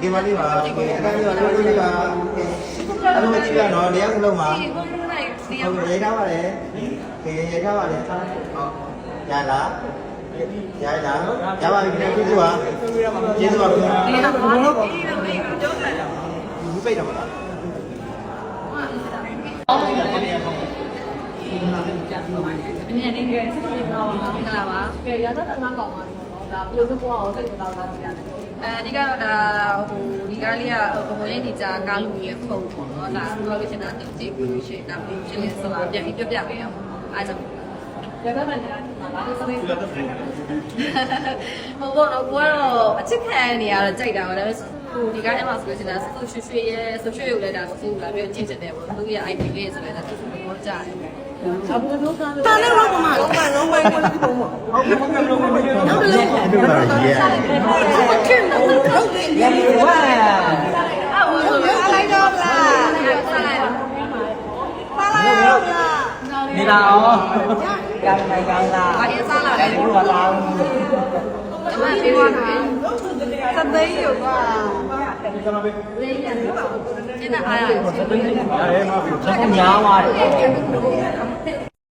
ဒီမှာလေးပါဒီကနေ့ပါလေးပါလေးပါအဲ့လိုကြည့်ရတော့တရားကလုံးမှာဒီကုန်းလိုက်နေရဟုတ်ရေးထားပါလေခေရေးထားပါလေဟုတ်ရလားရလားရပါပြီကျေးဇူးပါကျေးဇူးပါခင်ဗျာဒီတော့ဘာလို့ဒီလိုလေးကြောက်တယ်ဘူးပိတ်တော့မလားအမြင်နေကြဆက်ပြီးတော့မင်္ဂလာပါကဲရတာအနာကောင်ပါ တော့ဒါဘယ်လိုမျိုးပေါ့အောင်စိတ်ဝင်စားတာလဲအဲဒီကတော့ဒါဟိုဒီကားလေးကဘုံလေးဒီကြာကားလူရဲ့ဖုန်းပေါ့နော်ဒါပြောလို့ရှိတာတင်ကြည့်ပြီးလို့ရှိရင်ဒါပြီးရှင်းလင်းဆိုတာပြန်ပြီးပြပြပေးအောင်အားကြောင့်ရတာနဲ့ညာလာလို့စိတ်ဟိုပေါ့နော်ကိုကတော့အချစ်ခံနေရတော့ကြိုက်တာပါဒါပေမဲ့ ဟိုဒီကားထဲမှာဆိုလို့ရှိရင်ဆူရွှေရွှေရဲ့ဆူရွှေကိုလည်းဒါဆူလာပြီးကြည့်ချင်တယ်ပေါ့သူရဲ့ ID လေးဆိုလည်းဒါသူ့ကိုကြားတယ်အဘူမျိုးသားလို့တာလည်းတော့မလုံးပါလုံးပါကိုလည်းပုံမဟုတ်ကဲ့ဟုတ်ကဲ့လုံးဝမဟုတ်ဘူးဟုတ်ကဲ့ဟုတ်ကဲ့ရေးရရဝါအော်ဆိုရလိုက်တော့လားဆက်လိုက်တော့နေလာအောင်ကောင်းနိုင်ကောင်းလားဘာရင်စားလာလဲဒီလိုလာအောင်အမ ပြေးသွားတာသသိန်းရောကွာကျွန်တော်ပဲကျင်းတဲ့အားရတယ်ရတယ်မဟုတ်ဘူးကျွန်တော်ညားသွားတယ်